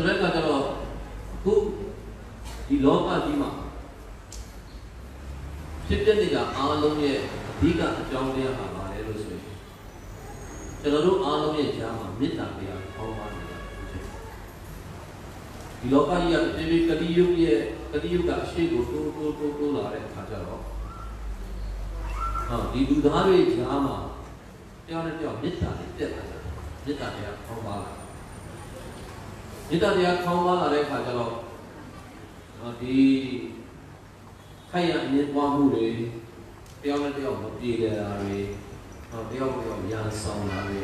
ဆိုတဲ့အခါကျတော့အခုဒီလောကကြီးမှာဖြစ်ပျက်နေတာအားလုံးရဲ့အဓိကအကြောင်းတရားပါပါလေလို့ဆိုရင်ကျွန်တော်တို့အားလုံးရဲ့ကြားမှာမေတ္တာတရားပေါင်းပါနေတာဒီလောကကြီးကတဖြည်းဖြည်းကတိယုတ်ရဲ့ကတိယုတ်ကအရှိကိုတိုးတိုးတိုးတိုးလာတဲ့အခါကျတော့ဟာဒီလူသားတွေကြားမှာတရားနဲ့တရားမေတ္တာတွေတက်လာတယ်မေတ္တာတရားပေါင်းပါလာ မေတ္တာတရားပေါင်းပါလာတဲ့အခါကျတော့ဒီခိုင်ရအမြင်ပွားမှုတွေတယောက်နဲ့တယောက်မပြေလည်တာတွေဟောတယောက်နဲ့တယောက်ရန်ဆောင်တာတွေ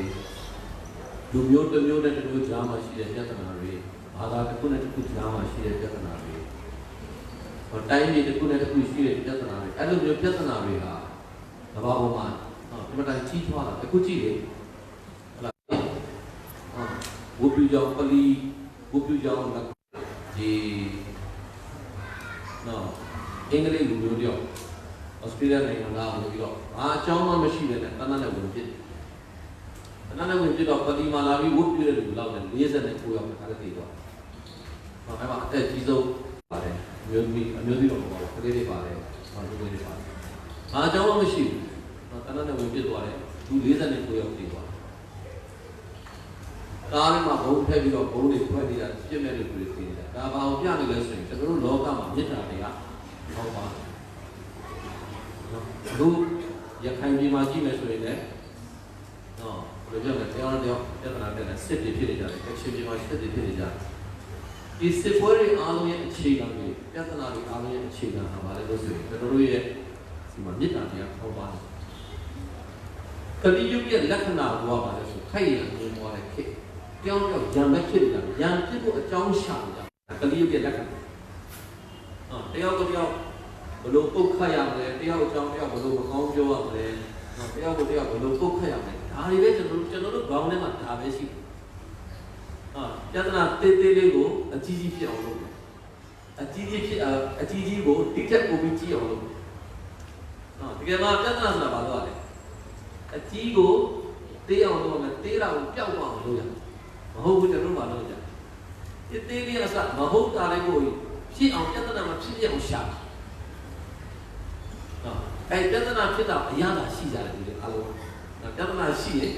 လူမျိုးတစ်မျိုးနဲ့တစ်မျိုးကြားမှာရှိတဲ့ပြဿနာတွေဘာသာတစ်ခုနဲ့တစ်ခုကြားမှာရှိတဲ့ပြဿနာတွေဟောတိုင်းပြည်တစ်ခုနဲ့တစ်ခုရှိတဲ့ပြဿနာတွေအဲ့လိုမျိုးပြဿနာတွေဟာကမ္ဘာပေါ်မှာဟောဒီမှာတိုင်းကြီးထွားလာအခုကြည့်လေဟုတ်လားဟောဝုပြူကြောင့်ပလီ ဝုပြူကြောင့်ဒီနော်အင်္ဂလိပ်လူမျိုးတယောက်ဩစတြေးလျနိုင်ငံသားလို့ပြီးတော့ဘာအကြောင်းမှမရှိတဲ့နဲ့တန်းတန်းနဲ့ဝင်ဖြစ်တန်းတန်းနဲ့ဝင်ဖြစ်တော့ပတိမာလာပြီးဝတ်ပြည့်တဲ့လူလောက်နဲ့49ယောက်ခါတည်းတော့ဟောအဲ့မှာအသက်ကြီးဆုံးပါတယ်အမျိုးသမီးအမျိုးသမီးတော့မဟုတ်ဘူးကလေးတွေပါတယ်ဟောလူတွေတွေပါတယ်ဘာအကြောင်းမှမရှိဘူးတော့တန်းတန်းနဲ့ဝင်ဖြစ်သွားတယ်လူ49ယောက်တည်သွား ကားထဲမှာဘုံထည့်ပြီးတော့ဘုံတွေဖွဲ့နေတာပြည့်မဲ့လူတွေတည်နေတာဒါဘာကိုပြနေလဲဆိုရင်ကျွန်တော်တို့လောကမှာမေတ္တာတွေကဟောပါအခုရခိုင်ပြည်မှာကြည့်မယ်ဆိုရင်လည်းနော်ဘယ်လိုပြောလဲတရားတော်တရားပြဿနာတက်တယ်စစ်တွေဖြစ်နေကြတယ်အချင်းပြည်မှာစစ်တွေဖြစ်နေကြတယ်ဒီစစ်ပွဲတွေအားလုံးရဲ့အခြေခံတွေပြဿနာတွေအားလုံးရဲ့အခြေခံဟာဘာလဲလို့ဆိုရင်ကျွန်တော်တို့ရဲ့ဒီမှာမေတ္တာတရားဟောပါတယ်ကတိယုရဲ့လက္ခဏာကိုပါလဲဆိုခိုက်ရံမြင်သွားတဲ့ခေတ် ကြောင်းကြောင့်ရံမဲ့ဖြစ်နေတာရံဖြစ်ဖို့အကြောင်းရှာနေတာကတိယုရဲ့လက္ခဏာဟုတ်တယောက်တစ်ယောက်ဘလို့ပုတ်ခတ်ရမလဲတယောက်အကြောင်းတယောက်ဘလို့မကောင်းပြောရမလဲနော်တယောက်ကိုတယောက်ဘလို့ပုတ်ခတ်ရမလဲဒါတွေပဲကျွန်တော်တို့ကျွန်တော်တို့ခေါင်းထဲမှာဒါပဲရှိတယ်ဟာပြဿနာတေးသေးလေးကိုအကြီးကြီးဖြစ်အောင်လုပ်တယ်အကြီးကြီးဖြစ်အကြီးကြီးကိုဒီထက်ပိုပြီးကြီးအောင်လုပ်တယ်နော်တကယ်မှပြဿနာဆိုတာဘာလို့ လဲအကြီးကိုတေးအောင်လုပ်မယ်တေးတာကိုပျောက်သွားအောင်လုပ်ရမ ဟုတ်ဘူးကျွန်တော်တို့မလုပ်ကြဒီတေးလေးကစမဟုတ်တာလေးကိုဖြစ်အောင်ပြဿနာမဖြစ်ပြအောင်ရှာနော်အဲပြဿနာဖြစ်တာအရသာရှိကြတယ်ဒီလိုအားလုံးနော်ပြဿနာရှိရင်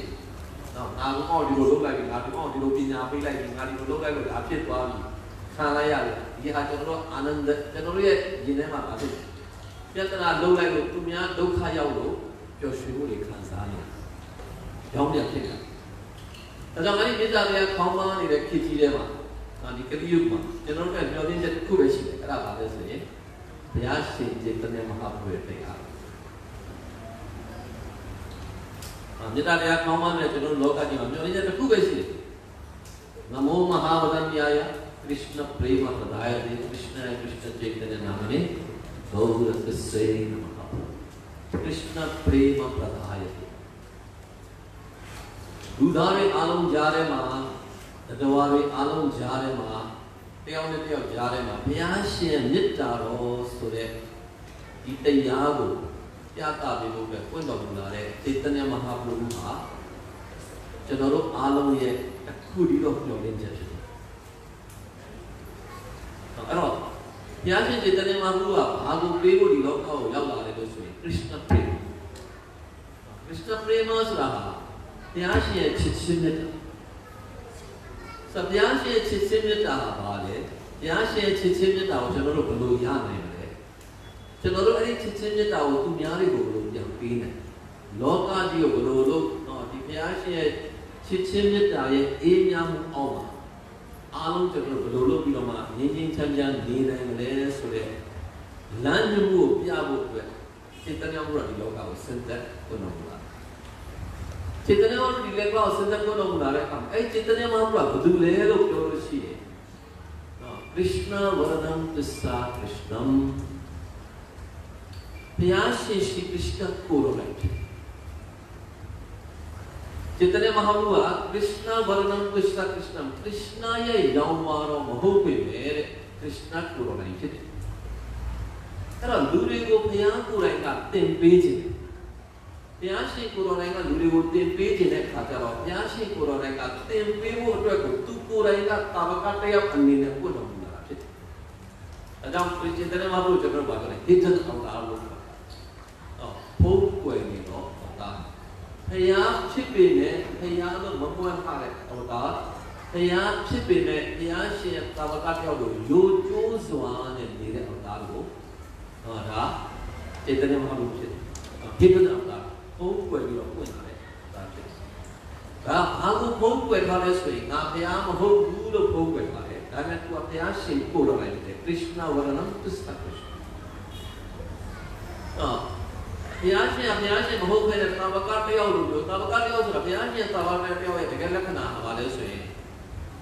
နော်ငါကတော့ဒီလိုလုပ်လိုက်ပြီငါဒီကတော့ဒီလိုပညာပေးလိုက်ပြီငါဒီလိုလုပ်လိုက်လို့ဒါဖြစ်သွားပြီခံလိုက်ရတယ်ဒီဟာကျွန်တော်တို့အာနန္ဒကျွန်တော်တို့ရဲ့ရင်ထဲမှာပါဖြစ်ပြဿနာလုပ်လိုက်လို့သူများဒုက္ခရောက်လို့ပျော်ရွှင်မှုတွေခံစားနေရောင်းပြဖြစ်တာ ဒါကြောင့်အဲဒီမြေသားတွေကခေါင်းပန်းနေတဲ့ခေတ်ကြီးထဲမှာဒါဒီကတိယုမှာကျွန်တော်တို့ကမျှော်လင့်ချက်တစ်ခုပဲရှိတယ်အဲ့ဒါပါလဲဆိုရင်ဘုရားရှင်ကျေတနေမဟာဘုရားတရားအာမြေသားတွေကခေါင်းပန်းနေတဲ့ကျွန်တော်တို့လောကကြီးမှာမျှော်လင့်ချက်တစ်ခုပဲရှိတယ်နမောမဟာဝဒမြာယ कृष्ण प्रेम प्रदाय दे कृष्ण कृष्ण चैतन्य नाम में गौर से नमः कृष्ण प्रेम प्रदाय दे လူသားတွေအားလုံးကြားထဲမှာတဝါတွေအားလုံးကြားထဲမှာတယောက်နဲ့တယောက်ကြားထဲမှာဘုရားရှင်မေတ္တာတော်ဆိုတဲ့ဒီတရားကိုပြသပေးဖို့ပဲပွင့်တော်မူလာတဲ့စေတနာမဟာပရုဟာကျွန်တော်တို့အားလုံးရဲ့အခုဒီတော့ပြောင်းလဲချက်ဖြစ်တယ်အဲ့တော့ဘုရားရှင်စေတနာမဟာပရုကဘာကိုပေးဖို့ဒီလောကကိုရောက်လာတယ်လို့ဆိုရင်ခရစ်စတပရေခရစ်စတပရေမဆိုတာဟာဘု ရားရှင်ရဲ့ချစ်ချင်းမြတ်တာဆိုဘုရားရှင်ရဲ့ချစ်ချင်းမြတ်တာဟာဘာလဲဘုရားရှင်ရဲ့ချစ်ချင်းမြတ်တာကိုကျွန်တော်တို့ဘယ်လိုရနိုင်မလဲကျွန်တော်တို့အဲ့ဒီချစ်ချင်းမြတ်တာကိုသူများတွေကိုဘယ်လိုပြန်ပေးနိုင်လောကကြီးကိုဘယ်လိုလုပ်တော့ဒီဘုရားရှင်ရဲ့ချစ်ချင်းမြတ်တာရဲ့အေးမြမှုအောက်မှာအားလုံးကျွန်တော်တို့ဘယ်လိုလုပ်ပြီးတော့မှငြင်းချင်းချမ်းချမ်းနေနိုင်မလဲဆိုတဲ့လမ်းညွှန်မှုကိုပြဖို့အတွက်စေတနာမှုရဒီလောကကိုစင်သက်ခွင့်တော်မူတာစေတနာမှုဒီလောကကိုစင်သက်ခွင့်တော်မူလာတဲ့ චේතනාවට නිලකව ඔසඳකෝ නොමුනාරකම් ඒ චේතනාව මහපුරා බුදුලේ ලෝකෝරුෂියේ कृष्ण वरदम तिस्सा कृष्णम प्रयास श्री कृष्ण को बैठे जितने महानुआ कृष्ण वरदम कृष्ण कृष्णम कृष्ण ये यौमारो महोपे मेरे कृष्ण को बैठे तरह दूरे को भया को रहेगा तेम पेज में ဘုရားရှင်ကိုယ်တော်တိုင်ကလူတွေကိုတင်ပေးခြင်းတဲ့အခါကျတော့ဘုရားရှင်ကိုယ်တော်တိုင်ကတင်ပေးဖို့အတွက်ကိုသူကိုယ်တိုင်ကတာဝကတယောက်အနေနဲ့ပွင့်တော်မူလာတာဖြစ်တယ်။အဲကြောင့်ခရစ်ယာန်တဲ့မှာဘုရားကျွန်တော်ပြောတယ် hidden altar လို့ပြောတာ။အော်ဖုံးကွယ်နေတော့ altar ဘုရားဖြစ်ပေမဲ့ဘုရားလို့မပွင့်ထားတဲ့ altar ဘုရားဖြစ်ပေမဲ့ဘုရားရှင်ရဲ့တာဝကတယောက်ကိုယိုကျိုးစွာနဲ့နေတဲ့ altar ကိုဟောဒါစေတနာမဟုတ်ဖြစ်တယ်။ hidden altar ဖုံးကွယ်ပြီးတော့ပွင့်လာတယ်ဒါဖြစ်တယ်။ဒါဘာလို့ဖုံးကွယ်ထားလဲဆိုရင်ငါဘုရားမဟုတ်ဘူးလို့ဖုံးကွယ်ထားတယ်။ဒါနဲ့သူကဘုရားရှင်ပို့တော်လိုက်တယ်။ Krishna Varanam Krishna Krishna ။အော်ဘုရားရှင်ကဘုရားရှင်မဟုတ်ဘဲနဲ့သာဝကတယောက်လိုမျိုးသာဝကတယောက်ဆိုတာဘုရားရှင်သာဝကတယောက်ရဲ့တကယ်လက္ခဏာကဘာလဲဆိုရင်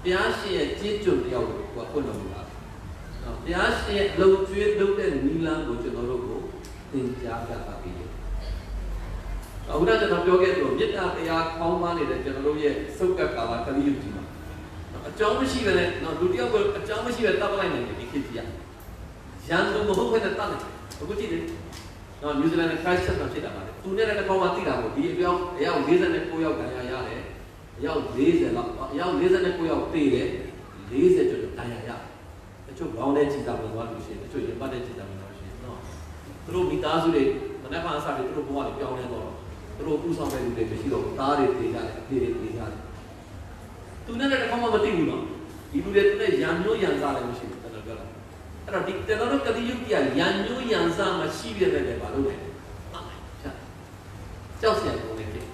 ဘုရားရှင်ရဲ့ကြီးကျုံတယောက်ကိုကပွင့်တော်မူတာ။နော်ဘုရားရှင်ရဲ့လုံကျွေးလုပ်တဲ့နီလန်းကိုကျွန်တော်တို့ကိုသင်ကြားပြတာပြီးတယ်။ အခုနကကျွန်တော်ပြောခဲ့သလိုမေတ္တာတရားကောင်းပါနေတဲ့ကျွန်တော်တို့ရဲ့စုပ်ကပ်ကာလကလေးယူကြည့်ပါ။အကြောင်းမရှိပဲနဲ့နော်လူတယောက်ကိုအကြောင်းမရှိပဲတပ်ပလိုက်နိုင်တယ်ဒီခေတ်ကြီးက။ရန်သူမဟုတ်ဘဲနဲ့တပ်တယ်။အခုကြည့်တယ်။နော်နယူးဇီလန်နဲ့ခရစ်စတန်ဖြစ်တာပါလေ။သူနဲ့လည်းတစ်ခေါက်မှသိတာပေါ့ဒီအပြောင်းအယောက်49ယောက်ဒဏ်ရာရတယ်။အယောက်40လောက်အယောက်49ယောက်တေးတယ်။40ကျော်ဒဏ်ရာရတယ်။တချို့ဘောင်းတဲ့ကြည်သာဝင်သွားလို့ရှိရင်တချို့ရင်ပတ်တဲ့ကြည်သာဝင်သွားလို့ရှိရင်နော်။သူတို့မိသားစုတွေမနေ့ကအစားတွေသူတို့ဘဝတွေပြောင်းလဲတော့ သူတို့ဥဆောင်တဲ့လူတွေမရှိတော့သားတွေတေးကြတယ်အဖေတွေတေးကြတယ်။သူနဲ့လည်းတစ်ခေါက်မှမသိဘူးနော်။ဒီလူတွေသူနဲ့ရံညိုးရံစားလည်းမရှိဘူးကျွန်တော်ပြောတာ။အဲ့တော့ဒီကျွန်တော်တို့ကတိယုတ်ကြီးကရံညိုးရံစားမရှိပြတဲ့လည်းဘာလို့လဲ။အာဖြတ်ကြောက်စရာကောင်းနေတယ်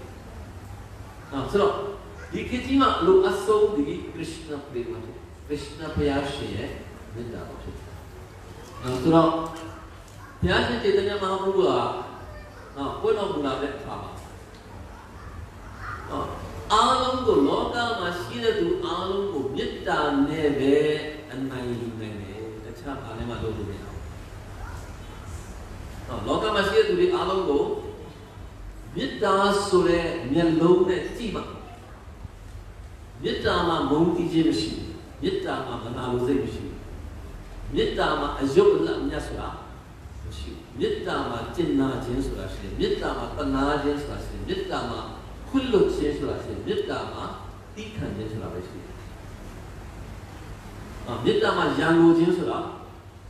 ။နော်ဆိုတော့ဒီခေတ်ကြီးမှာအလိုအဆုံးဒီခရစ်ယာန်ပြေမှာခရစ်ယာန်ဘုရားရှင်ရဲ့မေတ္တာတော်ဖြစ်တယ်။နော်ဆိုတော့ဘုရားရှင်တေတညာမဟာဘုရား နော်ဘုရားမူလာတဲ့အခါမှာနော်အားလုံးကိုလောကမှာရှိတဲ့သူအားလုံးကိုမေတ္တာနဲ့ပဲအနိုင်ယူနိုင်တယ်တခြားဘာနဲ့မှလုပ်လို့မရဘူးနော်လောကမှာရှိတဲ့သူတွေအားလုံးကိုမေတ္တာဆိုတဲ့မျက်လုံးနဲ့ကြည့်ပါမေတ္တာမှာမုန်းတီးခြင်းမရှိဘူးမေတ္တာမှာမနာလိုစိတ်မရှိဘူးမေတ္တာမှာအယုတ်အလတ်မြတ်ဆိုတာ မရှိဘူးမေတ္တာမှာကျင်နာခြင်းဆိုတာရှိတယ်မေတ္တာမှာတနာခြင်းဆိုတာရှိတယ်မေတ္တာမှာခွင့်လွတ်ခြင်းဆိုတာရှိတယ်မေတ္တာမှာတိခံခြင်းဆိုတာပဲရှိတယ်အာမေတ္တာမှာရန်လိုခြင်းဆိုတာ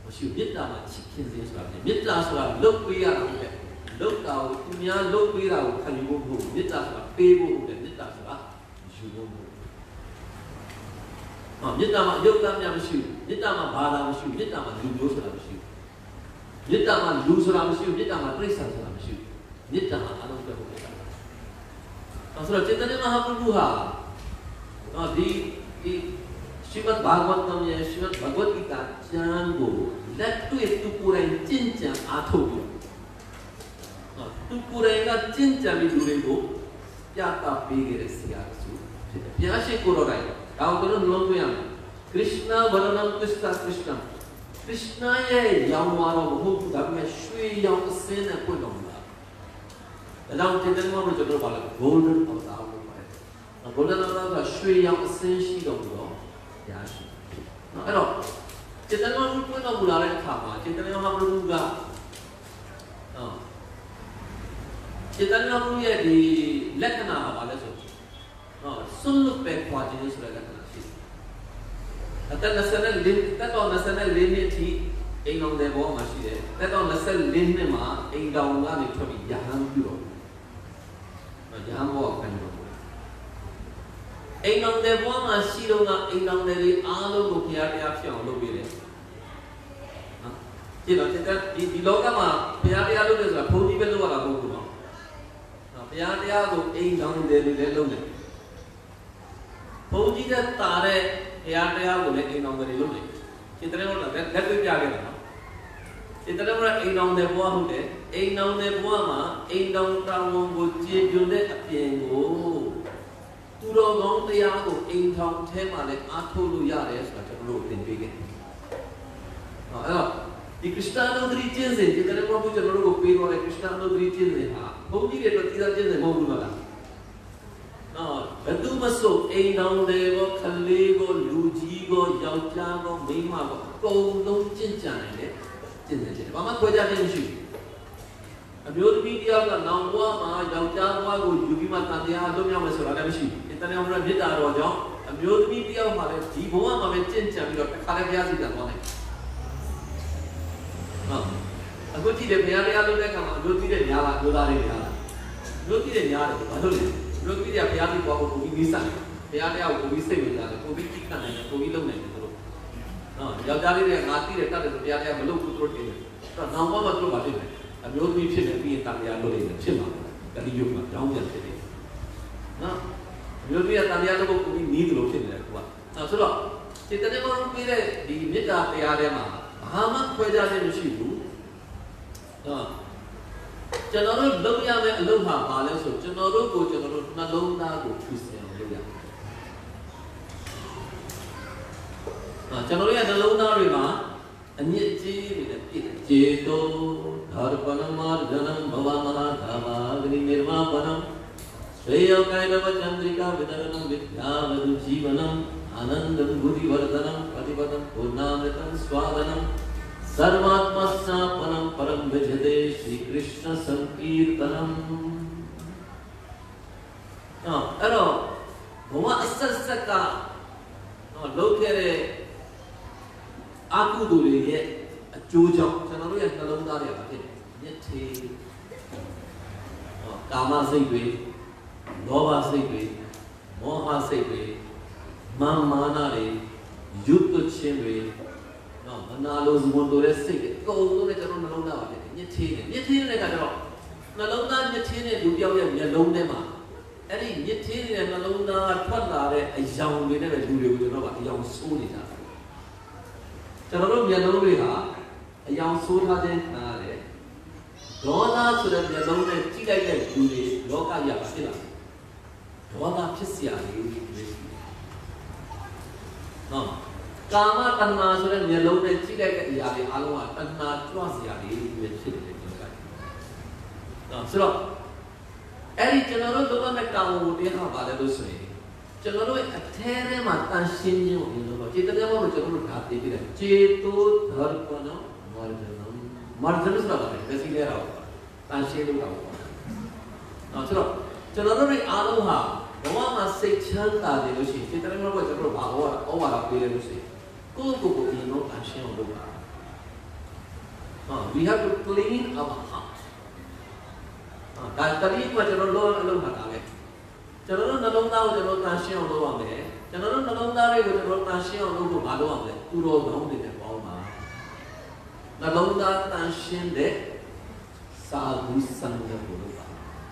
မရှိဘူးမေတ္တာမှာချစ်ခင်ခြင်းဆိုတာရှိတယ်မေတ္တာဆိုတာလုတ်ပေးရတာပဲလုတ်တာကိုသူများလုတ်ပေးတာကိုခံယူဖို့မဟုတ်ဘူးမေတ္တာဆိုတာပေးဖို့ဟုတ်တယ်မေတ္တာဆိုတာယူဖို့မဟုတ်ဘူးအာမေတ္တာမှာယုတ်တမ်းများမရှိဘူးမေတ္တာမှာဘာသာမရှိဘူးမေတ္တာမှာလူမျိုးဆိုတာမရှိဘူး မေတ္တာမှာလူဆိုတာမရှိဘူးမေတ္တာမှာပြိဿဆိုတာမရှိဘူးမေတ္တာမှာအလုံးစုံဟုတ်တယ်အဲဆိုတော့စေတနာမဟာပရုဟာအော်ဒီဒီရှိမတ်ဘာဂဝတ်တမ်ရဲ့ရှိမတ်ဘဂဝတ်ဂီတာကျမ်းကိုလက်တွေ့သူကိုယ်တိုင်ကျင့်ကြံအားထုတ်ပြီးအော်သူကိုယ်တိုင်ကကျင့်ကြံပြီးလူတွေကိုပြသပေးခဲ့တဲ့ဆရာဆိုဖြစ်တယ်ဘုရားရှိခိုးတော်တိုင်ဒါကိုတို့လုံးသွင်းရမယ်ခရစ်နာ ဗရဏံခရစ်တာခရစ်နာခရစ်နာရဲ့ရောင်ဝါတော့မဟုတ်ဘူးဒါပေမဲ့ရွှေရောင်အစင်းနဲ့ပွင့်တော်မူတာဒါကြောင့်တင်တယ်မှာကျွန်တော်ပါလဲ golden avatar လို့ပါတယ် golden avatar ကရွှေရောင်အစင်းရှိတော်မူတော့ဘုရားရှိနော်အဲ့တော့စေတနာမှုပွင့်တော်မူလာတဲ့အခါမှာစေတနာမှာဘုရားကနော်စေတနာမှုရဲ့ဒီလက္ခဏာကဘာလဲဆိုနော်ဆွလွတ်ပဲခွာခြင်းဆိုတဲ့လက္ခဏာရှိတယ် အတနစနလင်းတက်တော်နစနလင်းနှစ်ထိအိမ်တော်တဲ့ဘောမှာရှိတယ်တက်တော်24နှစ်မှာအိမ်တော်ကနေထွက်ပြီးရဟန်းပြုတော်ရဟန်းဘောခံတော်အိမ်တော်တဲ့ဘောမှာရှိတော့ကအိမ်တော်တဲ့တွေအားလုံးကိုဘုရားတရားဖြစ်အောင်လုပ်ပေးတယ်နော်ကြည့်တော့ဒီဒီလောကမှာဘုရားတရားလုပ်တယ်ဆိုတာဘုန်းကြီးပဲလုပ်ရတာမဟုတ်ဘူးနော်ဘုရားတရားကိုအိမ်တော်တဲ့တွေလည်းလုပ်တယ်ဘုန်းကြီးကတာတဲ့ ဘုရားတရားကိုလည်းအိမ်တော်တွေလုပ်တယ်စိတ္တရေဟုတ်လားလက်တွေ့ပြခဲ့တယ်နော်စိတ္တရေကအိမ်တော်တဲ့ဘဝဟုတ်တယ်အိမ်တော်တဲ့ဘဝမှာအိမ်တော်တောင်းဝန်ကိုကြည်ပြွန်တဲ့အပြင်ကိုသူတော်ကောင်းတရားကိုအိမ်ထောင်ထဲမှာလည်းအားထုတ်လို့ရတယ်ဆိုတာကျွန်တော်တို့သင်ပေးခဲ့တယ်။ဟောအဲ့တော့ဒီခရစ်ယာန်တို့ဒီကျင့်စဉ်ဒီကနေ့ဘုရားကျွန်တော်တို့ကိုပေးတော်တဲ့ခရစ်ယာန်တို့ဒီကျင့်စဉ်ဟာဘုန်းကြီးတွေတော့တိကျကျင့်စဉ်မဟုတ်ဘူးလား။နော်ဘယ်သူမဆိုအိမ်တော်တွေကိုခလေးကိုလူ ကြီးကိုယောက်ျားကိုမိန်းမကိုအကုန်လုံးကျင့်ကြံနိုင်တယ်ကျင့်စဉ်ဖြစ်တယ်။ဘာမှခွဲခြားခြင်းမရှိဘူး။အမျိုးသမီးတယောက်ကနောင်ဘဝမှာယောက်ျားဘဝကိုယူပြီးမှတန်တရားလွတ်မြောက်မယ်ဆိုတာလည်းမရှိဘူး။တန်တရားဘုရားမေတ္တာတော်ကြောင့်အမျိုးသမီးတယောက်မှာလည်းဒီဘဝမှာပဲကြင့်ကြံပြီးတော့တစ်ခါလည်းဘုရားစီတန်သွားတယ်။ဟုတ်။အခုကြည့်တယ်ဘုရားတရားလုပ်တဲ့အခါမှာအမျိုးသမီးတွေများလားအမျိုးသားတွေများလား။အမျိုးသမီးတွေများတယ်ဘာလို့လဲ။အမျိုးသမီးတွေကဘုရားစီဘဝကိုပုံပြီးနိစ္စတယ်။ ဘုရားတရားကိုပုံပြီးစိတ်ဝင်စားတယ်။ပုံပြီးကြည့်ခံနိုင်တယ်ပုံပြီးလုပ်နိုင်တယ်သူတို့။နော်ယောက်ျားလေးတွေကငါတိတယ်တတ်တယ်ဆိုဘုရားတရားမလုပ်ဘူးသူတို့တင်တယ်။အဲ့တော့နောင်ဘဝမှာသူတို့မဖြစ်ဘူး။အမျိုးသမီးဖြစ်နေပြီးရင်တန်တရားလုပ်နေတယ်ဖြစ်မှာ။တတိယမှာကြောင်းပြန်ဖြစ်တယ်။နော်အမျိုးသမီးကတန်တရားလုပ်ဖို့ပြီးနီးတယ်လို့ဖြစ်နေတယ်ကွာ။အဲ့ဆိုတော့စေတနာမရုပ်ပြီးတဲ့ဒီမေတ္တာတရားထဲမှာဘာမှခွဲခြားခြင်းမရှိဘူး။နော်ကျွန်တော်တို့လုပ်ရမယ့်အလုပ်ဟာဘာလဲဆိုကျွန်တော်တို့ကိုကျွန်တော်တို့နှလုံးသားကိုဖြူစင် ကျွန်တော်တို့ရဲ့နှလုံးသားတွေမှာအညစ်အကြေးတွေနဲ့ပြည့်တယ်။ကျေတောဓာရပနမရဒနံဘဝမဟာဓမ္မာဂတိနိရမပနံश्रेय कैरव चंद्रिका वितरणं विद्यावधु जीवनम् आनन्दं बुद्धिवर्धनं प्रतिपदं पूर्णामृतं स्वादनं सर्वात्मस्नापनं परं भजते श्रीकृष्णसङ्कीर्तनम् နော်အဲ့တော့ဘဝအဆက်ဆက်ကနော်လုပ်ခဲ့တဲ့ အာကုသိုလ်တွေရဲ့အကျိုးကြောင့်ကျွန်တော်တို့ရဲ့နှလုံးသားတွေကဖြစ်တယ်မြစ်ထေနော်ကာမစိတ်တွေလောဘစိတ်တွေမောဟစိတ်တွေမာမာနတွေယုတ်တခြင်းတွေနော်မနာလိုဇဝန်တိုတဲ့စိတ်တွေအကုန်လုံးနဲ့ကျွန်တော်နှလုံးသားပါဖြစ်တယ်မြစ်ထေနဲ့မြစ်ထေတဲ့ကကျတော့နှလုံးသားမြစ်ထေနဲ့လူပြောက်ရဲ့မျက်လုံးထဲမှာအဲ့ဒီမြစ်သေးတဲ့နှလုံးသားထွက်လာတဲ့အယောင်တွေနဲ့ပဲလူတွေကိုကျွန်တော်ကအယောင်ဆိုးနေကြတယ် ကျွန်တော်တို့မျက်လုံးတွေဟာအယောင်ဆိုးထားခြင်းခံရတယ်ဒေါသဆိုတဲ့မျက်လုံးနဲ့ကြည့်လိုက်တဲ့လူတွေလောကကြီးပါဖြစ်လာတယ်ဒေါသဖြစ်စရာလေးတွေရှိတယ်နော်ကာမတဏ္ဍာဆိုတဲ့မျက်လုံးနဲ့ကြည့်လိုက်တဲ့အရာတွေအလုံးကတဏ္ဍာကြွစရာလေးတွေဖြစ်တယ်လို့ပြောတာနော်ဆိုတော့အဲ့ဒီကျွန်တော်တို့လုပ်ရမယ့်ကာမဝတ္တရားပါလဲလို့ဆိုရင် ကျွန်တော်တို့အထဲထဲမှာတန်ရှင်းခြင်းကိုပြောလို့ခြေတည်းမှာကျွန်တော်တို့ဒါသိပြီးတယ်ခြေတိုးဓာတ်ပနမာရဒနမာရဒနဆိုတာပဲဒါစီလဲတော့တန်ရှင်းလို့တော့နော်ဆိုတော့ကျွန်တော်တို့တွေအားလုံးဟာဘဝမှာစိတ်ချမ်းသာတယ်လို့ရှိရင်ခြေတည်းမှာကျွန်တော်တို့ဘာဘောဩဝါဒပေးလဲလို့ရှိရင်ကိုယ့်ကိုယ်ကိုအရင်တော့တန်ရှင်းအောင်လုပ်ပါနော် we have to clean our heart ဒါတတိယကကျွန်တော်လောအလုံးမှာဒါပဲကျွန်တော်တို့နှလုံးသား ကိုကျွန်တော်နှာရှင်းအောင်လုပ်ရမယ်ကျွန်တော်တို့နှလုံးသားတွေကိုကျွန်တော်နှာရှင်းအောင်လုပ်ဖို့မလုပ်ရမယ်သူတော်ကောင်းတွေနဲ့ပေါင်းပါနှလုံးသားတန်ရှင်းတဲ့စာဘူးစံရဖို့လုပ်ပါ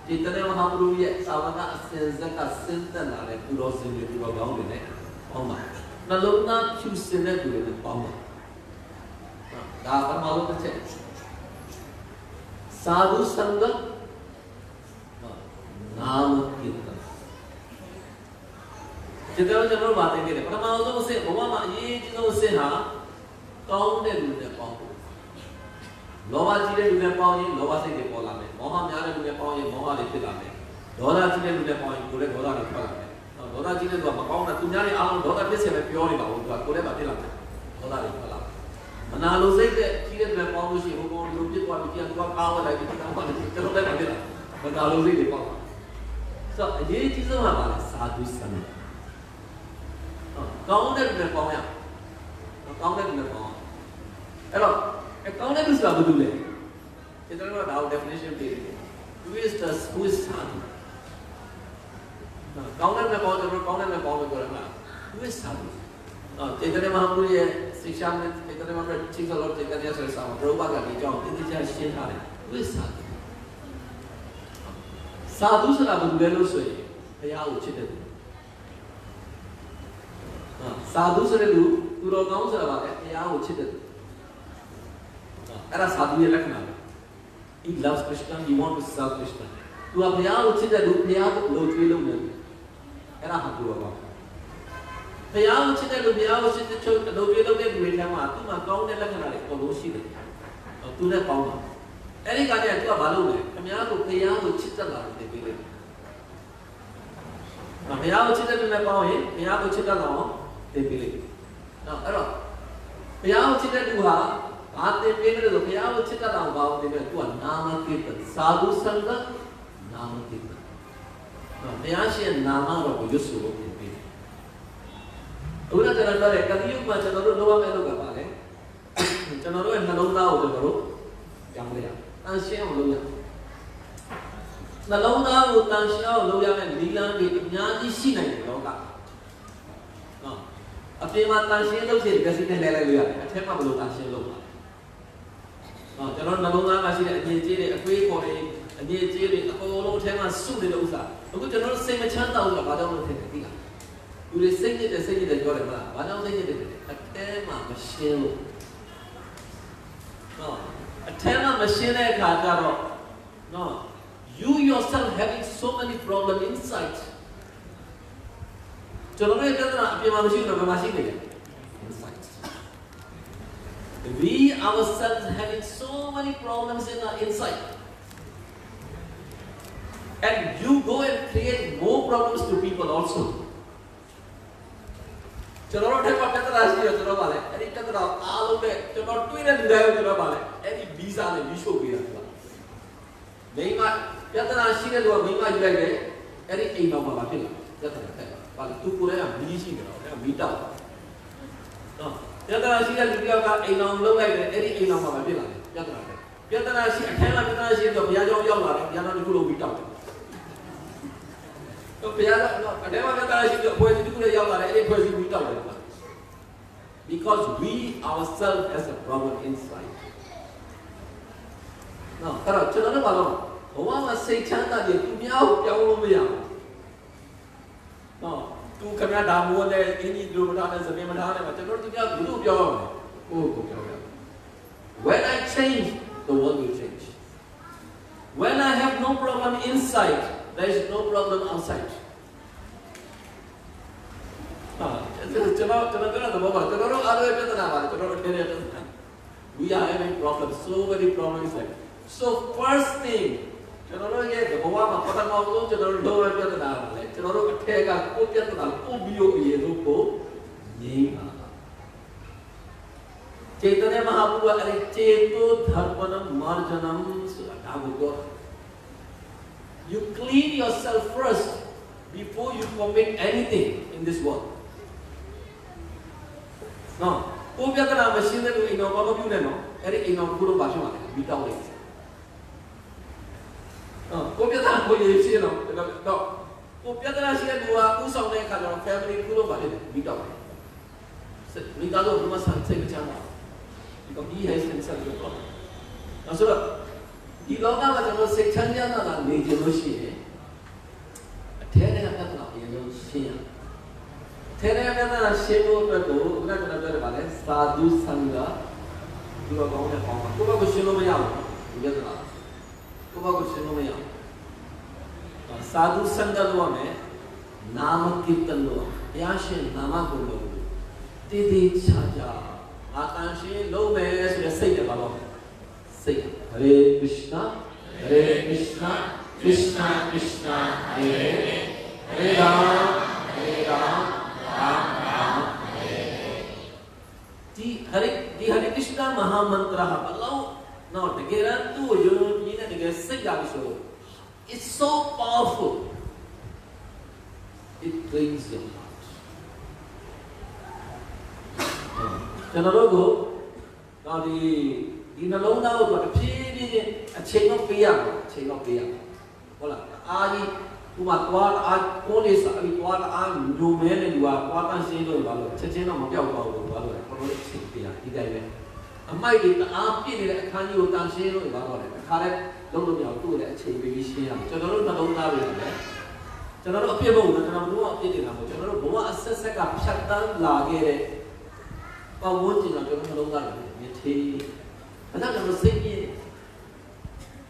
ဒီတနေ့မဟာဘူးရဲ့စာဝကအစဉ်ဆက်ကဆင်းသက်လာတဲ့သူတော်စင်တွေသူတော်ကောင်းတွေနဲ့ပေါင်းပါနှလုံးသားဖြူစင်တဲ့သူတွေနဲ့ပေါင်းပါဒါပထမဆုံးတစ်ချက်စာဘူးစံကနာမကိတ္တ ဒီတော့ကျွန်တော်ဗာသိနေတယ်ပထမဆုံးအဆင့်ဘဝမှာအရေးကြီးဆုံးအဆင့်ဟာကောင်းတဲ့လူနဲ့ပေါင်းဖို့လောဘကြီးတဲ့လူနဲ့ပေါင်းရင်လောဘစိတ်တွေပေါ်လာမယ်မောဟများတဲ့လူနဲ့ပေါင်းရင်မောဟတွေဖြစ်လာမယ်ဒေါသကြီးတဲ့လူနဲ့ပေါင်းရင်ကိုယ်လည်းဒေါသတွေထွက်လာမယ်ဒေါသကြီးတဲ့လူကမကောင်းတာသူများတွေအားလုံးဒေါသဖြစ်စေပဲပြောနေပါဘူးသူကကိုယ်လည်းမဖြစ်လာမယ်ဒေါသတွေထွက်လာမနာလိုစိတ်တဲ့ကြီးတဲ့လူနဲ့ပေါင်းလို့ရှိရင်ဟိုကောင်လူပြစ်သွားပြီးပြန်သူကကားဝက်လိုက်ပြီးတောင်းပါတယ်ကျွန်တော်လည်းမဖြစ်လာမနာလိုစိတ်တွေပေါင်းဆိုတော့အရေးကြီးဆုံးကပါလဲစာသူစံ ကောင်းတဲ့လူနဲ့ပေါင်းရကောင်းတဲ့လူနဲ့ပေါင်းအဲ့တော့အကောင်းတဲ့လူဆိုတာဘာလို့လဲကျွန်တော်တို့ကဒါကို definition ပေးတယ် who is the who is sadhu ကောင်းတဲ့လူနဲ့ပေါင်းကျွန်တော်ကောင်းတဲ့လူနဲ့ပေါင်းလို့ပြောတယ်မလား who is sadhu အော်တေတရမဟာဘုရားရဲ့စိတ်ရှာမဲ့တေတရမဟာချင်းကလို့တေတရဆိုတဲ့စာမှာဘရောဘာကဒီကြောင့်တင်းတင်းချာရှင်းထားတယ် who is sadhu စာသူဆိုတာဘယ်လိုလဲလို့ဆိုရင်ဘုရားကိုချစ်တဲ့သူဟာ စာသူဆိုတဲ့လူသူတော်ကောင်းဆိုတာပါလေဘုရားကိုချစ်တဲ့သူအဲ့ဒါစာသူရဲ့လက္ခဏာပဲ he loves krishna he wants to serve krishna သူကဘုရားကိုချစ်တဲ့လူဘုရားကိုလိုချွေးလုပ်နေတယ်အဲ့ဒါဟာသူတော်ကောင်းဘုရားကိုချစ်တဲ့လူဘုရားကိုချစ်တဲ့ချုပ်လိုချွေးလုပ်တဲ့လူတွေထဲမှာသူ့မှာကောင်းတဲ့လက္ခဏာတွေအကုန်လုံးရှိတယ်သူနဲ့ပေါင်းတာအဲ့ဒီကကျရင်သူကဘာလုပ်လဲခင်ဗျားကိုဘုရားကိုချစ်တတ်လာတယ်ပြီးလိုက်နော်ဘုရားကိုချစ်တဲ့လူနဲ့ပေါင်းရင်ဘုရားကိုချစ်တတ်တော့ သင်ပေးလိုက်နော်အဲ့တော့ဘုရားကိုချစ်တဲ့လူဟာဘာတင်ပေးလဲဆိုဘုရားကိုချစ်တတ်အောင်ဘာလို့တင်လဲသူကနာမကိတ္တသာဓုစံကနာမကိတ္တနော်ဘုရားရှင်နာမတော်ကိုရွတ်ဆိုလို့ပြင်ပေးတယ်အခုတော့ကျွန်တော်ပြောတယ်ကတိယုမှာကျွန်တော်တို့လုပ်ရမယ့်လုပ်ကပါလေကျွန်တော်တို့ရဲ့နှလုံးသားကိုကျွန်တော်တို့ကြောင်းလိုက်ရအန်ရှင်းအောင်လုပ်ရနှလုံးသားကိုတန်ရှင်းအောင်လုပ်ရမယ့်လီလန်းတွေအများကြီးရှိနိုင်တယ်လောကနော် အပြင်မှာတန်ရှင်းလုပ်ချင်တဲ့စီနဲ့လဲလိုက်လို့ရတယ်အထက်မှာဘယ်လိုတန်ရှင်းလုပ်ပါနော်ကျွန်တော်နှလုံးသားမှာရှိတဲ့အငြင်းကြီးတွေအခွေးပေါ်တွေအငြင်းကြီးတွေအကုန်လုံးအထက်မှာစုနေတဲ့ဥစ္စာအခုကျွန်တော်တို့စိတ်မချမ်းသာဘူးလားဘာကြောင့်လဲထင်တယ်သိလားသူတွေစိတ်ညစ်တယ်စိတ်ညစ်တယ်ပြောတယ်မလားဘာကြောင့်စိတ်ညစ်တယ်လဲအထဲမှာမရှင်းလို့နော်အထဲမှာမရှင်းတဲ့အခါကျတော့နော် you yourself having so many problem inside ကျွန်တော်ရဲ့ပြဿနာအပြင်မှာမရှိဘူးတော့ဘယ်မှာရှိနေလဲ inside we ourselves having so many problems in our inside and you go and create more problems to people also ကျွန်တော်တို့ထက်မှာပြဿနာရှိရကျွန်တော်ပါလေအဲ့ဒီပြဿနာအားလုံးနဲ့ကျွန်တော်တွေးတဲ့လူတိုင်းကိုကျွန် တော်ပါလေအဲ့ဒီဗီဇာနဲ့ယူရှုပ်ပေးတာကွာမိမပြဿနာရှိတဲ့လူကမိမယူလိုက်တယ်အဲ့ဒီအိမ်တော်မှာဘာဖြစ်လဲပြဿနာတက်ပါလေသူကိုယ်တိုင်ကမီးရှိနေတော့အဲ့မီးတောက်နော်ပြဿနာရှိတဲ့လူတယောက်ကအိမ်တော်လုံးလိုက်တယ်အဲ့ဒီအိမ်တော်မှာဘာဖြစ်လာလဲပြဿနာတက်ပြဿနာရှိအထဲမှာပြဿနာရှိတော့ဘုရားကျောင်းရောက်လာတယ်ဘုရားတော်တစ်ခုလုံးမီးတောက်တယ်တော့ဘုရားကတော့အထဲမှာပြဿနာရှိတော့အဖွဲ့အစည်းတစ်ခုလည်းရောက်လာတယ်အဲ့ဒီအဖွဲ့အစည်းမီးတောက်တယ် because we ourselves has a problem inside နော်အဲ့တော့ကျွန်တော်တို့ဘာလို့ဘဝမှာစိတ်ချမ်းသာခြင်းသူများကိုပြောင်းလို့မရဘူးနော် သူခင်ဗျာဒါမိုးနဲ့အင်းကြီးလူမထားနဲ့စပင်းမထားနဲ့ကျွန်တော်တို့သူများဘယ်လိုပြောရမလဲကိုယ့်ကိုပြောရမယ် when i change the world will change when i have no problem inside there is no problem outside ဟာကျွန်တော်ကျွန်တော်ပြောတဲ့ဘောပါကျွန်တော်တို့အားလုံးပြဿနာပါလေကျွန်တော်တို့ထင်တဲ့ပြဿနာ we are having problems so many problems like so first thing ကျွန်တော်တို့ရဲ့ဘဝမှာပထမဆုံးကျွန်တော်တို့တော့ပြဿနာပါလေကျွန်တော်တို့အထက်ကကိုပြဿနာပို့ပြီးတော့ရေလို့ကိုငြင်းပါเจตนะมหาภูวะอะไรเจโตธรรมนัมมารจนัมสุดาบุโก you clean yourself first before you commit anything in this world no ကိုပြဿနာမရှိတဲ့လူအိမ်တော်ဘာမပြုနဲ့နော်အဲ့ဒီအိမ်တော်ကိုတော့ပါရှုံးရတယ်မိတောင်းတယ် ကိုပြဿနာကိုရေးရှင်းတော့တော့ကိုပြဿနာရှိတဲ့လူကဥဆောင်တဲ့အခါကျတော့ family ကိုတော့ဘာဖြစ်လဲမိတောက်လိုက်စမိသားစုကမှဆန်စိတ်ချမ်းသာဒီကောင်ဒီ has himself your problem နော်ဆိုတော့ဒီလောကမှာကျွန်တော်စိတ်ချမ်းသာတာနေကြလို့ရှိရင်အထဲထဲကပြဿနာအရင်ဆုံးရှင်းရထဲထဲကပြဿနာရှင်းဖို့အတွက်ကိုခုနကကျွန်တော်ပြောတယ်ဗာလဲသာဓုဆံကဒီလိုကောင်းတဲ့ပေါင်းပါကိုယ့်ဘက်ကိုရှင်းလို့မရဘူးဒီပြဿနာ ကိုယ့်ဘက်ကိုရှင်းလို့မရဘူးသာဓုဆံကလို့ရမယ်နာမကိတ္တလို့ဘုရားရှင်နာမကိုလို့တည်တည်ချာချာအာတန်ရှင်လုံးမယ်ဆိုတဲ့စိတ် နဲ့ပါတော့စိတ် Hare Krishna Hare Krishna Krishna Krishna Hare Hare Ram Hare Ram Ram Ram Hare ဒီ Hare ဒီ Hare Krishna မဟာမန္တရာဘလောက်နော်တကယ်တော့သူ့ကိုယုံကြည်နေတဲ့တကယ်စိတ်ရပြီဆို it's so powerful it brings your heart ကျွန်တော်တို့ကိုတော့ဒီဒီနှလုံးသားကိုတော့တဖြည်းဖြည်းချင်းအချိန်တော့ပေးရမယ်အချိန်တော့ပေးရမယ်ဟုတ်လားအားကြီးဥမာသွားအားကိုလေးစားပြီးသွားအားညိုမဲနေလူကသွားတန်းရှင်းလို့ဘာလို့ချက်ချင်းတော့မပြောက်သွားဘူးဘာလို့လဲဘာလို့လဲအချိန်ပေးရဒီတိုင်းပဲ အမိုက်တွေတအားပြည့်နေတဲ့အခန်းကြီးကိုတန်းရှင်းလို့ဘာလို့လဲအခါတဲ့လုံးလို့မရဘူးသူ့လည်းအချိန်ပေးပြီးရှင်းရမယ်ကျွန်တော်တို့နှလုံးသားတွေလည်းကျွန်တော်တို့အပြစ်မဟုတ်ဘူးကျွန်တော်တို့ကအပြစ်နေတာမဟုတ်ကျွန်တော်တို့ဘဝအဆက်ဆက်ကဖြတ်တန်းလာခဲ့တဲ့ပတ်ဝန်းကျင်ကကျွန်တော်နှလုံးသားတွေမြစ်သေးအဲ့ဒါကျွန်တော်စိတ်ပြည့်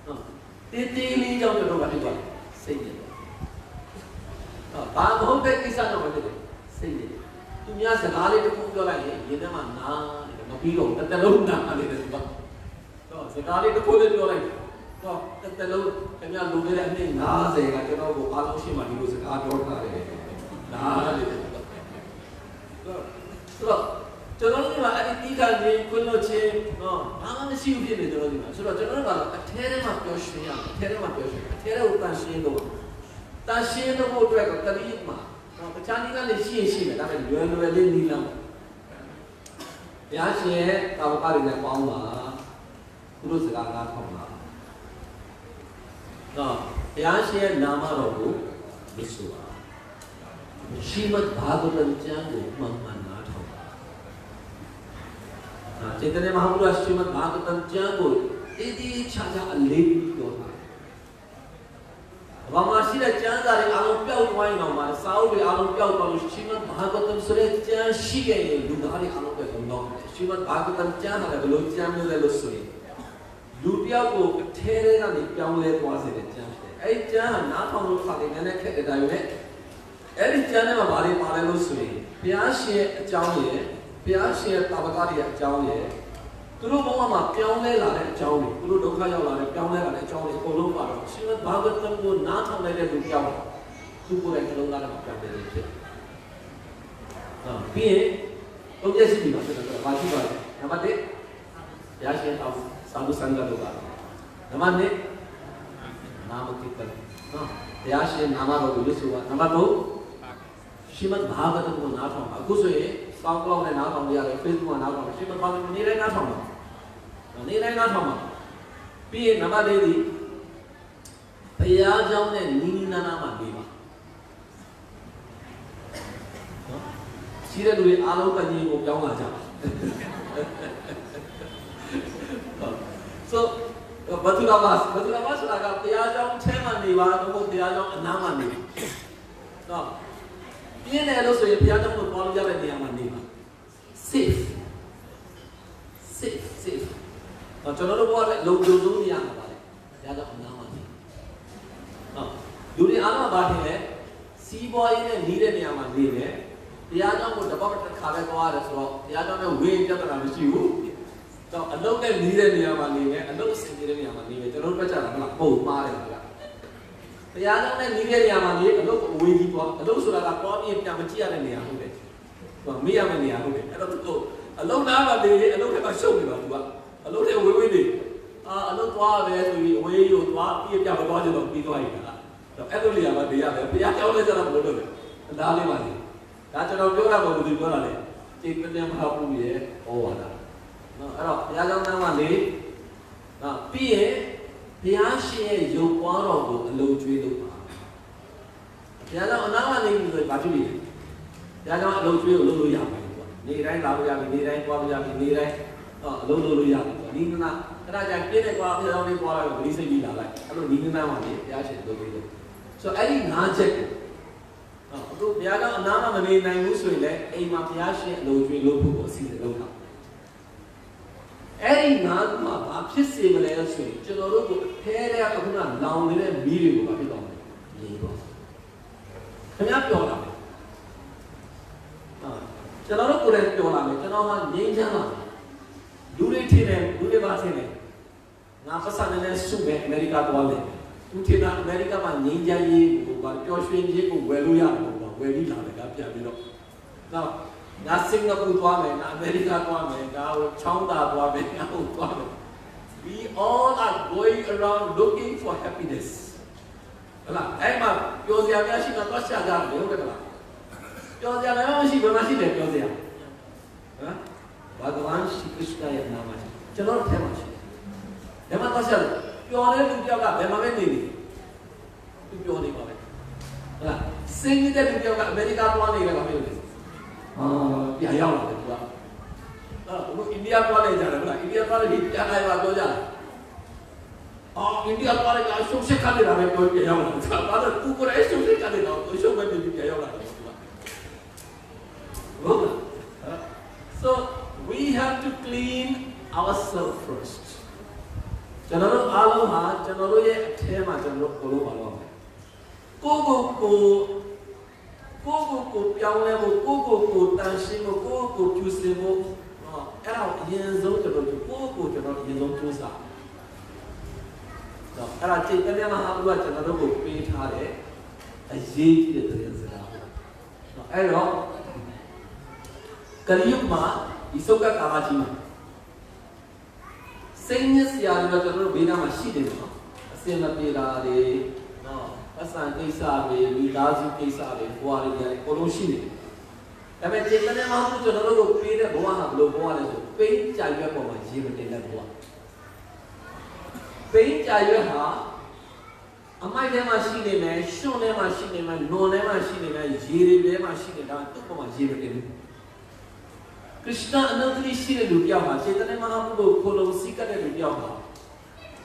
နော်တေးသေးလေးကြောင့်ကျွန်တော်ကဖြစ်သွားစိတ်ပြည့်တော့ဘာမဟုတ်တဲ့ကိစ္စတော့မဖြစ်ဘူးစိတ်ပြည့်သူများစကားလေးတစ်ခုပြောလိုက်ရင်ရင်ထဲမှာနားတယ် မပြီးတော့တစ်တလုံးနားနေတယ်ဆိုတော့တော့စကားလေးတစ်ခုလေးပြောလိုက်တော့တစ်တလုံးခင်ဗျာလူတွေအနည်း90ကကျွန်တော်ကိုအားလုံးရှိမှဒီလိုစကားပြောထားတယ်နားတယ်တော့ဆိုတော့ကျွန်တော်တို့ကအဲ့ဒီတိကလေးခွင့်လို့ချင်းနော်ဘာမှမရှိဘူးဖြစ်နေကျွန်တော်ဒီမှာဆိုတော့ကျွန်တော်တို့ကတော့အထဲထဲမှာပျော်ရွှင်ရမယ်အထဲထဲမှာပျော်ရွှင်အထဲထဲကိုတန်ရှင်းလို့တန်ရှင်းလို့အတွက်ကိုတတိယမှာနော်တခြားနည်းကနေရှိရင်ရှိမယ်ဒါပေမဲ့လွယ်လွယ်လေးနီးလမ်း 良心大部大人在帮忙，不是俺俺帮忙。那良心南马罗布不是啊，西门巴古人讲的慢慢拿头啊。चैतन्य महाप्रभु श्रीमद भागवतम ज्ञान को यदि इच्छा अल्लेख क्यों था ဘာမှရှိတဲ့ကျမ်းစာတွေအားလုံးပျောက်သွားရင်တော့မှာစာအုပ်တွေအားလုံးပျောက်သွားလို့ရှိမတ်ဘာဂဝတမ်ဆိုတဲ့ကျမ်းရှိခဲ့ရင်လူသားတွေအားလုံးပဲကုန်တော့ရှိမတ်ဘာဂဝတမ်ကျမ်းဟာလည်းဘယ်လိုကျမ်းမျိုးလဲလို့ဆိုရင်လူတယောက်ကိုအထဲထဲကနေပြောင်းလဲသွားစေတဲ့ကျမ်းဖြစ်တယ်။အဲဒီကျမ်းဟာနားထောင်လို့ခါတယ်နည်းနည်းခက်တဲ့တိုင်းပဲအဲ့ဒီကျမ်းထဲမှာဘာတွေပါလဲလို့ဆိုရင်ဘုရားရှင်ရဲ့အကြောင်းရယ်ဘုရားရှင်ရဲ့တာဝကတွေရဲ့အကြောင်းရယ် သူတို့ဘဝမှာပြောင်းလဲလာတဲ့အကြောင်းတွေသူတို့ဒုက္ခရောက်လာတဲ့ပြောင်းလဲလာတဲ့အကြောင်းတွေအကုန်လုံးပါတော့ရှင်မဘာဂဝတမ်ကိုနားထောင်လိုက်တဲ့လူကြောင့်သူကိုယ်တိုင်ကလုံးသားထဲမှာပြောင်းလဲနေဖြစ်။ဟာပြီးရင်ဘုရားရှိပြီပါဆိုတော့ဘာရှိပါလဲ။နံပါတ်1ဘုရားရှင်တောင်းသာဓုစံဃတို့ပါ။နံပါတ်2နာမကိတ္တနော်ဘုရားရှင်နာမတော်ကိုရွတ်ဆိုတာနံပါတ်3ရှိမတ်ဘာဂဝတမ်ကိုနားထောင်ပါအခုဆိုရင်စောင်းကောင်းနဲ့နားထောင်ကြရတယ် Facebook မှာနားထောင်တယ်ရှိမတ်ဘာဂဝတမ်နေ့တိုင်းနားထောင်ပါ နေ့တိုင်းနားထောင်ပါပြီးရင်နံပါတ်4ဒီဘုရားကျောင်းနဲ့နီးနီးနားနားမှာနေပါနော်ရှိတဲ့လူတွေအားလုံးတန်ကြီးကိုပြောင်းလာကြပါ so ဘတ်တူလာမတ်ဘတ်တူလာမတ်ဆိုတာကဘုရားကျောင်းထဲမှာနေပါတော့ဘုရားကျောင်းအနားမှာနေနော်ပြင်းတယ်လို့ဆိုရင်ဘုရားကျောင်းကိုပေါ်လို့ရတဲ့နေရာမှာနေပါ safe safe safe တော့ကျွန်တော်တို့ဘဝနဲ့လုံခြုံဆုံးနေရာမှာပါလေဘုရားကျောင်းအနားမှာနေနော်လူတွေအားလုံးပါထင်လဲစီးပွားရေးနဲ့နီးတဲ့နေရာမှာနေတယ်ဘုရားကျောင်းကိုတပတ်တစ်ခါပဲသွားရတယ်ဆိုတော့ဘုရားကျောင်းနဲ့ဝေးပြဿနာမရှိဘူးတော့အလုပ်နဲ့နီးတဲ့နေရာမှာနေတယ်အလုပ်အဆင်ပြေတဲ့နေရာမှာနေတယ်ကျွန်တော်တို့ပြကြတာမလားပုံမှားတယ်ဗျာတရားကြောင့်လည်းနီးတဲ့နေရာမှာနေအလုပ်ကိုဝေးကြီးသွားအလုပ်ဆိုတာကပေါ်ပြပြန်မကြည့်ရတဲ့နေရာဟုတ်တယ်ဟိုမေ့ရမယ့်နေရာဟုတ်တယ်အဲ့တော့သူအလုပ်နားမှာနေအလုပ်ထဲမှာရှုပ်နေပါသူက အလုပ်ထဲဝေးဝေးနေအာအလုပ်သွားပဲဆိုပြီးအဝေးရိုသွားပြပြမသွားကြတော့ပြီးသွားရင်လားတော့အဲ့လိုနေရာမှာနေရတယ်ဘုရားကြောင်းလဲကြတော့ဘယ်လိုလုပ်လဲအသားလေးပါလေဒါကျွန်တော်ပြောတာမဟုတ်ဘူးပြောတာလေဒီပညာမဟာပုရဲ့ဟောတာနော်အဲ့တော့ဘုရားကြောင်းသားမှာနေနော်ပြီးရင်ဘုရားရှင်ရဲ့ယုံပွားတော်ကိုအလုံးကျွေးလို့ပါဘုရားကြောင့်အနာမှာနေပြီဆိုရင်ဘာဖြစ်လဲဘုရားကြောင့်အလုံးကျွေးကိုလုပ်လို့ရပါဘူးကွာနေတိုင်းလာလို့ရပြီနေတိုင်းသွားလို့ရပြီနေတိုင်း ဟောအလုံးလုပ်လို့ရပြီကွာဒီကနာအဲ့ဒါကြောင့်ပြည့်တဲ့ကွာဘုရားကြောင့်လေးပွားလိုက်လို့ဒီစိတ်ကြီးလာလိုက်အဲ့လိုဒီကနာမှာနေဘုရားရှင်လုပ်ပြီးလို့ဆိုတော့အဲ့ဒီငါးချက်ကိုဟုတ်အခုဘုရားကြောင့်အနာမှာမနေနိုင်ဘူးဆိုရင်လည်းအိမ်မှာဘုရားရှင်အလုံးကျွေးလုပ်ဖို့ကိုအစီအစဉ်လုပ်တာအဲ့ဒီငါးခုမှာဘာဖြစ်စေမလဲဆိုရင်ကျွန်တော်တို့ကိုအထဲထဲအခုနလောင်နေတဲ့မီးတွေကိုဘာဖြစ်တော့မလဲလေးပေါ့ခင်ဗျားပြောတာပဲအာကျွန်တော်တို့ကိုယ်တိုင်ပြောလာမယ်ကျွန်တော်ကငြိမ်းချမ်းလာတယ် လူတွေထင်တယ်လူတွေပါထင်တယ်ငါပတ်စံနဲ့စုပဲအမေရိကသွားတယ်သူထင်တာအမေရိကမှာငြိမ်းချမ်းရေးကိုဘာပျော်ရွှင်ရေးကိုဝယ်လို့ရတယ်ပေါ့ဝယ်ပြီးလာတယ်ကပြန်ပြီးတော့နောက်ငါစင်ကာပူသွားမယ်ငါအမေရိကသွားမယ်ငါဟိုချောင်းသာသွားမယ်ငါဟိုသွားမယ် we all are going around looking for happiness ဟလာအဲ့မှာပြောစရာများရှိမှသွားရှာကြတယ်ဟုတ်ကဲ့လားပြောစရာလည်းမရှိဘယ်မှာရှိတယ်ပြောစရာဟမ် ဘာဂဝန်ရှိခရစ်တော်ရဲ့နာမရှိကျွန်တော်ထဲမှာရှိတယ်ဘယ်မှာသွားရှာလဲပြောတဲ့လူပြောက်ကဘယ်မှာပဲနေနေသူပြောနေပါပဲဟလာစင်နေတဲ့လူပြောက်ကအမေရိကသွားနေတယ်ဘာဖြစ်လို့လဲအာပြန်ရောက်လာတယ်သူကအဲ့တော့အိန္ဒိယသွားနေကြတယ်ဟုတ်လားအိန္ဒိယသွားနေပြန်လာပါပြောကြတယ်အော်အိန္ဒိယသွားနေကရှုပ်ရှက်ခါနေတာပဲပြောပြန်ရောက်လာတယ်။ဘာလို့သူကိုယ်တိုင်ရှုပ်ရှက်ခါနေတော့ရှုပ်ပဲနေပြန်ရောက်လာတယ်သူက။ဟုတ်လား။ So we have to clean ourselves first. ကျွန်တော်တို့အားလုံးဟာကျွန်တော်တို့ရဲ့အထဲမှာကျွန်တော်တို့ကိုယ်လုံးပါတော့မယ်။ကိုကိုကိုကိုကိုကိုပြောင်းလဲဖို့ကိုကိုကိုတန်ရှင်းဖို့ကိုကိုကျူစင်ဖို့ဟောအဲ့ဒါကိုအရင်ဆုံးကျွန်တော်တို့ကိုကိုကျွန်တော်အရင်ဆုံးစူးစမ်းတော့အဲ့ဒါချိန်တည်းမှာဟာဘုရားကျွန်တော်တို့ကိုပေးထားတဲ့အရေးကြီးတဲ့သတင်းစကားပေါ့။အဲ့တော့ကရိယုမှာ ဒီစုပ်ကကာလကြီးမှာစိတ်ညစ်စရာတွေတော့ကျွန်တော်တို့ဘေးနားမှာရှိတယ်နော်အစင်မပြေတာတွေနော်အဆန်ကိစ္စတွေမိသားစုကိစ္စတွေဘဝတွေကြတယ်အကုန်လုံးရှိနေတယ်ဒါပေမဲ့စေတနာမှာကျွန်တော်တို့ကိုပေးတဲ့ဘဝဟာဘယ်လိုဘဝလဲဆိုပိန်းကြရွက်ပေါ်မှာရေးမတင်တဲ့ဘဝပိန်းကြရွက်ဟာအမိုက်ထဲမှာရှိနေမယ်ရှွန့်ထဲမှာရှိနေမယ်နွန်ထဲမှာရှိနေမယ်ရေတွေထဲမှာရှိနေတာသူ့ပေါ်မှာရေးမတင်ဘူး ခရစ်ယာန်အနုတ္တိရှိတဲ့လူပြောက်မှာစေတနာမဟာဘုရားကိုလုံးစီကတဲ့လူပြောက်မှာ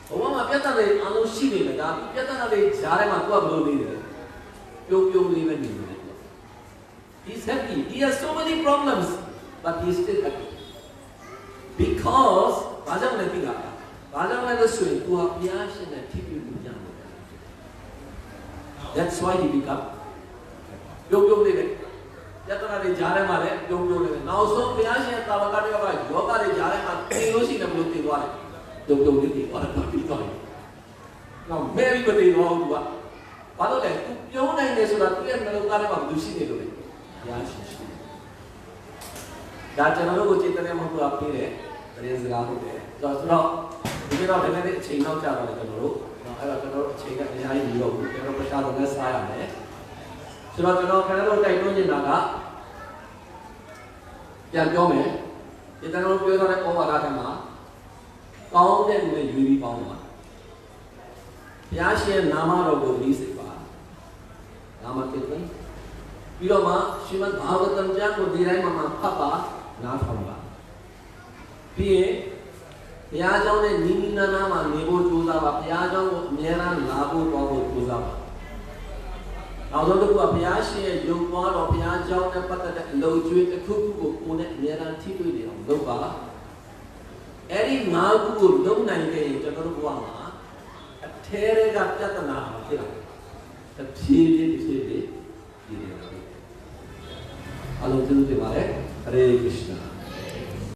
ဘဝမှာပြဿနာတွေအလုံးရှိနေတယ်ဒါဒီပြဿနာတွေဈာထဲမှာသူကဘယ်လိုနေလဲပြုံးပြုံးလေးပဲနေတယ် He's happy. He has so many problems, but he's still happy. Because ဘာကြောင့်လဲသိလားဘာကြောင့်လဲလို့ဆိုရင်သူဟာဘုရားရှင်နဲ့ထိတွေ့မှုကြတယ် That's why he become ပြုံးပြုံးလေးပဲ ပြဿနာတွေကြားထဲမှာလည်းပြုံးပြုံးလေးပဲနောက်ဆုံးဘုရားရှင်ရဲ့တာဝကတယောက်ကယောဂတွေကြားထဲမှာသင်လို့ရှိတယ်ဘလို့သင်သွားတယ်ပြုံးပြုံးလေးသင်သွားတယ်ပြီးသွားတယ်နောက်မဲပြီးမသင်တော့ဘူးသူကဘာလို့လဲသူပြုံးနိုင်တယ်ဆိုတာသူရဲ့နှလုံးသားထဲမှာဘူးရှိနေလို့လေဘုရားရှင်ရှိတယ်ဒါကျွန်တော်တို့ကိုစေတနာမဟုတ်ဘူးပေးတယ်သတင်းစကားဟုတ်တယ်ဆိုတော့ဆိုတော့ဒီကတော့လည်းလည်းအချိန်နောက်ကြတော့လေကျွန်တော်တို့နော်အဲ့တော့ကျွန်တော်တို့အချိန်ကအများကြီးမလိုဘူးကျွန်တော်တို့ရှာတော့လည်းစားရမယ် ဆိုတော့ကျွန်တော်ခဏတော့တိုက်တွန်းနေတာကပြန်ပြောမယ်ဒီကျွန်တော်တို့ပြောတဲ့ဩဝါဒထဲမှာကောင်းတဲ့လူနဲ့ယူပြီးပေါင်းပါဘုရားရှင်နာမတော်ကိုသိစေပါနာမကိတ္တပြီးတော့မှရှင်မဘာဝတံကျမ်းကိုဒီတိုင်းမှာမှဖတ်ပါနားထောင်ပါပြီးရင်ဘုရားကျောင်းနဲ့နီးနီးနားနားမှာနေဖို့ကြိုးစားပါဘုရားကျောင်းကိုအမြဲတမ်းလာဖို့တော့ဖို့ကြိုးစားပါ နောက်ဆုံးတစ်ခုကဘုရားရှင်ရဲ့ယုံပွားတော်ဘုရားကျောင်းနဲ့ပတ်သက်တဲ့အလုပ်ကျွေးတစ်ခုခုကိုကိုယ်နဲ့အမြဲတမ်းထိတွေ့နေအောင်လုပ်ပါအဲ့ဒီငါးခုကိုလုံနိုင်ခဲ့ရင်ကျွန်တော်တို့ဘဝမှာအထဲတွေကပြဿနာမဖြစ်လာဘူးတစ်ဖြည်းဖြည်းတစ်ဖြည်းဖြည်းပြည်နေတာပဲအလုံးစုံတင်ပါတယ်ဟရေခရစ်ယာန်